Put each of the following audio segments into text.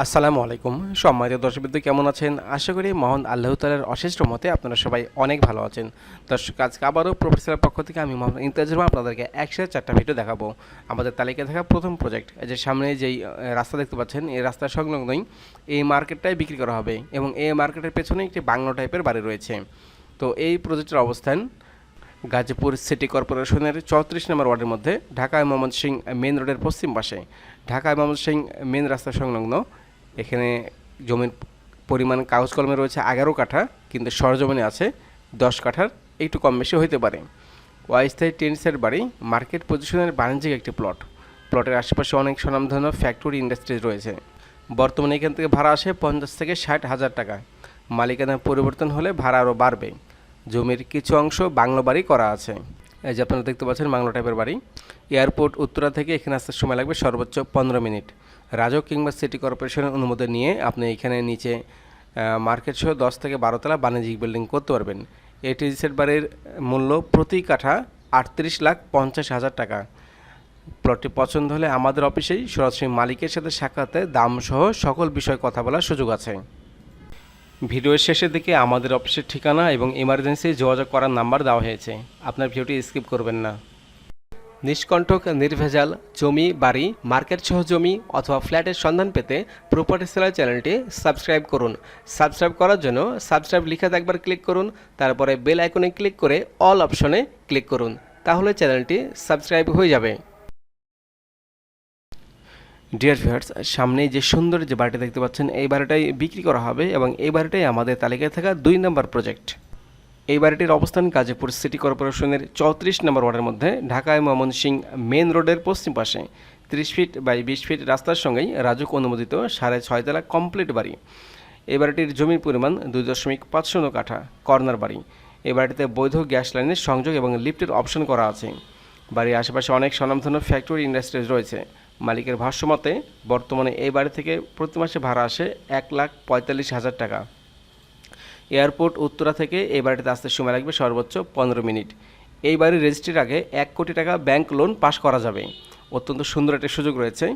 আসসালামু আলাইকুম। সম্মানিত দর্শকবৃন্দ, কেমন আছেন? আশা করি মহান আল্লাহ তালার অশেষ মতে আপনারা সবাই অনেক ভালো আছেন। দর্শক, আজকে আবারও প্রফেসরের পক্ষ থেকে আমি মোহাম্মদ ইমতাজ আপনাদেরকে একসাথে চারটা ভিডিও দেখাবো। আমাদের তালিকায় থাকা প্রথম প্রজেক্ট যে সামনে যেই রাস্তা দেখতে পাচ্ছেন, এই রাস্তার সংলগ্নই এই মার্কেটটাই বিক্রি করা হবে এবং এই মার্কেটের পেছনে একটি বাংলো টাইপের বাড়ি রয়েছে। তো এই প্রজেক্টের অবস্থান গাজীপুর সিটি কর্পোরেশনের চৌত্রিশ নম্বর ওয়ার্ডের মধ্যে ঢাকা মোহাম্মদ সিং মেন রোডের পশ্চিম পাশে। ঢাকা মোহাম্মদ সিং মেন রাস্তা সংলগ্ন। এখানে জমির পরিমাণ কাগজ কলমে রয়েছে এগারো কাঠা, কিন্তু সরজমিনে আছে দশ কাঠার, একটু কম বেশি হইতে পারে। ওয়াইস্থায়ী টেনিসের বাড়ি, মার্কেট পজিশনের বাণিজ্যিক একটি প্লট। প্লটের আশেপাশে অনেক স্বনামধন্য ফ্যাক্টরি ইন্ডাস্ট্রিজ রয়েছে। বর্তমানে এখান থেকে ভাড়া আসে পঞ্চাশ থেকে ষাট হাজার টাকা। মালিকানা পরিবর্তন হলে ভাড়া আরও বাড়বে। জমির কিছু অংশ বাংলো বাড়ি করা আছে। এই যে আপনারা দেখতে পাচ্ছেন বাংলো টাইপের বাড়ি। এয়ারপোর্ট উত্তরা থেকে এখানে আসতে সময় লাগবে সর্বোচ্চ পনেরো মিনিট। রাজক কিংবা সিটি কর্পোরেশনের অনুমোদন নিয়ে আপনি এখানে নিচে মার্কেট সহ দশ থেকে বারোতলা বাণিজ্যিক বিল্ডিং করতে পারবেন। এই টিজিসেট বাড়ির মূল্য প্রতি কাঠা আটত্রিশ লাখ পঞ্চাশ হাজার টাকা। প্লটটি পছন্দ হলে আমাদের অফিসেই সরাসরি মালিকের সাথে সাক্ষাতে দাম সহ সকল বিষয়ে কথা বলার সুযোগ আছে। ভিডিওর শেষের দিকে আমাদের অফিসের ঠিকানা এবং ইমার্জেন্সি যোগাযোগ করার নাম্বার দেওয়া হয়েছে। আপনার ভিডিওটি স্কিপ করবেন না। নিষ্কণ্ঠক নির্ভেজাল জমি, বাড়ি, মার্কেট সহ জমি অথবা ফ্ল্যাটের সন্ধান পেতে প্রপার্টি সেলার চ্যানেলটি সাবস্ক্রাইব করুন। সাবস্ক্রাইব করার জন্য সাবস্ক্রাইব লিখাতে একবার ক্লিক করুন, তারপরে বেল আইকনে ক্লিক করে অল অপশনে ক্লিক করুন, তাহলে চ্যানেলটি সাবস্ক্রাইব হয়ে যাবে। ডিয়ার ভিউয়ার্স, সামনেই যে সুন্দর যে বাড়িটা দেখতে পাচ্ছেন, এই বাড়িটাই বিক্রি করা হবে এবং এই বাড়িটাই আমাদের তালিকায় থাকা দুই নম্বর প্রজেক্ট। এই বাড়িটির অবস্থান গাজীপুর সিটি কর্পোরেশনের চৌত্রিশ নম্বর ওয়ার্ডের মধ্যে, ঢাকায় ময়মনসিং মেন রোডের পশ্চিম পাশে। তিরিশ ফিট বাই বিশ ফিট রাস্তার সঙ্গেই রাজুক অনুমোদিত সাড়ে ছয়তলা কমপ্লিট বাড়ি। এই বাড়িটির জমির পরিমাণ দুই দশমিক পাঁচ শূন্য কাঠা, কর্নার বাড়ি। এই বাড়িতে বৈধ গ্যাস লাইনের সংযোগ এবং লিফটের অপশন করা আছে। বাড়ির আশেপাশে অনেক স্বনামধন্য ফ্যাক্টরি ইন্ডাস্ট্রিজ রয়েছে। মালিকের ভাষ্যমতে বর্তমানে এই বাড়ি থেকে প্রতি মাসে ভাড়া আসে এক লাখ পঁয়তাল্লিশ হাজার টাকা। এয়ারপোর্ট উত্তরা থেকে এই বাড়িতে আসতে সময় লাগবে সর্বোচ্চ পনেরো মিনিট। এই বাড়ির রেজিস্ট্রির আগে এক কোটি টাকা ব্যাংক লোন পাস করা যাবে। অত্যন্ত সুন্দর একটা সুযোগ রয়েছে।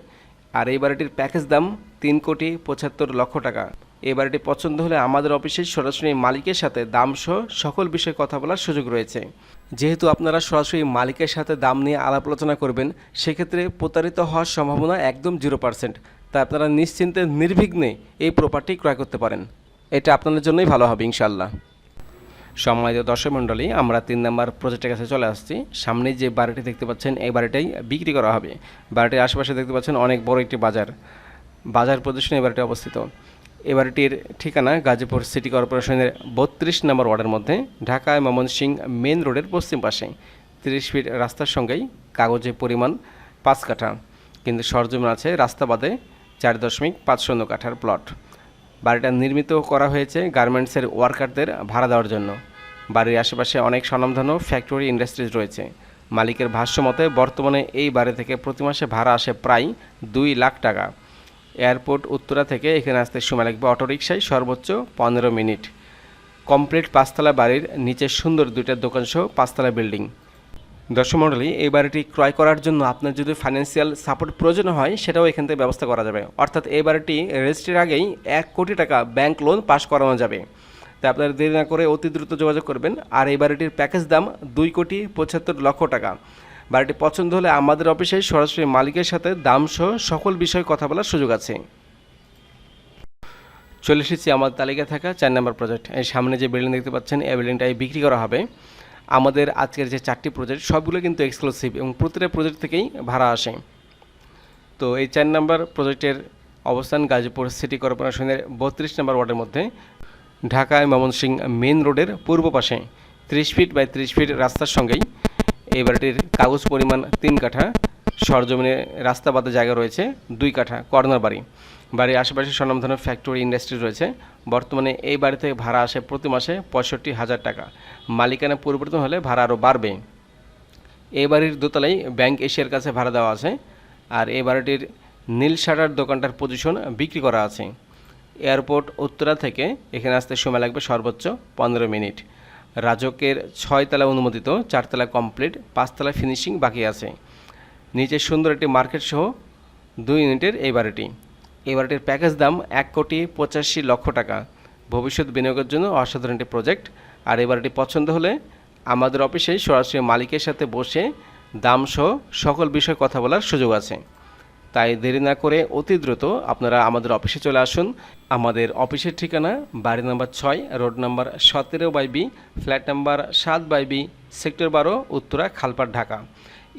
আর এই বাড়িটির প্যাকেজ দাম তিন কোটি পঁচাত্তর লক্ষ টাকা। এই বাড়িটি পছন্দ হলে আমাদের অফিসে সরাসরি মালিকের সাথে দাম সহ সকল বিষয়ে কথা বলার সুযোগ রয়েছে। যেহেতু আপনারা সরাসরি মালিকের সাথে দাম নিয়ে আলাপ আলোচনা করবেন, সেক্ষেত্রে প্রতারিত হওয়ার সম্ভাবনা একদম জিরো পার্সেন্ট তাই আপনারা নিশ্চিন্তে, নির্বিঘ্নে এই প্রপার্টি ক্রয় করতে পারেন। এটা আপনাদের জন্যই ভালো হবে ইনশাল্লাহ সম্মানিত দর্শক মণ্ডলী, আমরা তিন নম্বর প্রজেক্টের কাছে চলে আসছি। সামনে যে বাড়িটি দেখতে পাচ্ছেন, এই বাড়িটাই বিক্রি করা হবে। বাড়িটির আশেপাশে দেখতে পাচ্ছেন অনেক বড় একটি বাজার। বাজার প্রদর্শনী এই বাড়িটি অবস্থিত। এই বাড়িটির ঠিকানা গাজীপুর সিটি কর্পোরেশনের বত্রিশ নম্বর ওয়ার্ডের মধ্যে ঢাকায় ময়মনসিং মেন রোডের পশ্চিম পাশে। তিরিশ ফিট রাস্তার সঙ্গেই কাগজের পরিমাণ পাঁচ কাঠা। কিন্তু সরজমিন আছে রাস্তা বাদে চার দশমিক পাঁচ শূন্য কাঠার প্লট বাড়িটা নির্মিত করা হয়েছে গার্মেন্টসের ওয়ার্কারদের ভাড়া দেওয়ার জন্য। বাড়ির আশেপাশে অনেক স্বনামধন্য ফ্যাক্টরি ইন্ডাস্ট্রিজ রয়েছে। মালিকের ভাষ্য মতে, বর্তমানে এই বাড়ি থেকে প্রতি মাসে ভাড়া আসে প্রায় দুই লাখ টাকা। এয়ারপোর্ট উত্তরা থেকে এখানে আসতে সময় লাগবে অটোরিকশায় সর্বোচ্চ পনেরো মিনিট। কমপ্লিট পাঁচতলা বাড়ির নিচে সুন্দর দুইটা দোকানসহ পাঁচতলা বিল্ডিং। দর্শক মণ্ডলী, এই বাড়িটি ক্রয় করার জন্য আপনার যদি ফাইন্যান্সিয়াল সাপোর্ট প্রয়োজন হয়, সেটাও এখান থেকে ব্যবস্থা করা যাবে। অর্থাৎ এই বাড়িটি রেজিস্ট্রির আগেই এক কোটি টাকা ব্যাংক লোন পাস করানো যাবে। তাই আপনারা দেরি না করে অতি দ্রুত যোগাযোগ করবেন। আর এই বাড়িটির প্যাকেজ দাম দুই কোটি পঁচাত্তর লক্ষ টাকা। বাড়িটি পছন্দ হলে আমাদের অফিসে সরাসরি মালিকের সাথে দাম সহ সকল বিষয়ে কথা বলার সুযোগ আছে। চলে এসেছি আমার তালিকায় থাকা চার নম্বর প্রজেক্ট এই সামনে যে বিল্ডিং দেখতে পাচ্ছেন, এই বিল্ডিংটাই বিক্রি করা হবে। আমাদের আজকের যে চারটি প্রজেক্ট সবগুলো কিন্তু এক্সক্লুসিভ এবং প্রতিটা প্রজেক্ট থেকেই ভাড়া আসে। তো এই চার নম্বর প্রজেক্টের অবস্থান গাজীপুর সিটি কর্পোরেশনের বত্রিশ নম্বর ওয়ার্ডের মধ্যে। ঢাকায় ময়মনসিং মেন রোডের পূর্ব পাশে, ত্রিশ ফিট বাই ত্রিশ ফিট রাস্তার সঙ্গেই। এই বাড়িটির কাগজ পরিমাণ তিন কাঠা, সরজমিনে রাস্তা বাদে জায়গা রয়েছে দুই কাঠা, কর্নার বাড়ি। বাড়ির আশেপাশে স্বনামধন্য ফ্যাক্টরি ইন্ডাস্ট্রি রয়েছে। বর্তমানে এই বাড়ি থেকে ভাড়া আসে প্রতি মাসে পঁয়ষট্টি হাজার টাকা। মালিকানা পরিবর্তন হলে ভাড়া আরও বাড়বে। এই বাড়ির দোতলাই ব্যাংক এশিয়ার কাছে ভাড়া দেওয়া আছে। আর এই বাড়িটির নীল শাটার দোকানটার পজিশন বিক্রি করা আছে। এয়ারপোর্ট উত্তরা থেকে এখানে আসতে সময় লাগবে সর্বোচ্চ পনেরো মিনিট। রাজকের ছয়তলা অনুমোদিত, চারতলা কমপ্লিট পাঁচতলা ফিনিশিং বাকি আছে। নিচে সুন্দর একটি মার্কেট সহ দুই ইউনিটের এই বাড়িটি। এই প্যাকেজ দাম এক কোটি পঁচাশি লক্ষ টাকা। ভবিষ্যৎ বিনিয়োগের জন্য অসাধারণ একটি প্রজেক্ট। আর এই পছন্দ হলে আমাদের অফিসে সরাসরি মালিকের সাথে বসে দামসহ সকল বিষয়ে কথা বলার সুযোগ আছে। তাই দেরি না করে অতি দ্রুত আপনারা আমাদের অফিসে চলে আসুন। আমাদের অফিসের ঠিকানা বাড়ি নাম্বার ছয়, রোড নাম্বার সতেরো বাই বি, ফ্ল্যাট নাম্বার সাত বাই বি, সেক্টর বারো, উত্তরা, খালপাড়, ঢাকা।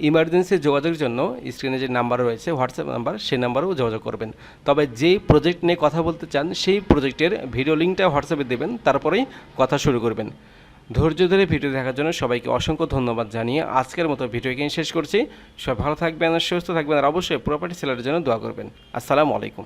ইমার্জেন্সি যোগাযোগের জন্য স্ক্রিনে যে নাম্বার রয়েছে, হোয়াটসঅ্যাপ নাম্বার, সেই নাম্বারেও যোগাযোগ করবেন। তবে যেই প্রজেক্ট নিয়ে কথা বলতে চান, সেই প্রজেক্টের ভিডিও লিঙ্কটা হোয়াটসঅ্যাপে দেবেন, তারপরেই কথা শুরু করবেন। ধৈর্য ধরে ভিডিও দেখার জন্য সবাইকে অসংখ্য ধন্যবাদ জানিয়ে আজকের মতো ভিডিও এখানে শেষ করছি। সবাই ভালো থাকবেন আর সুস্থ থাকবেন, আর অবশ্যই প্রপার্টি সেলারের জন্য দোয়া করবেন। আসসালামু আলাইকুম।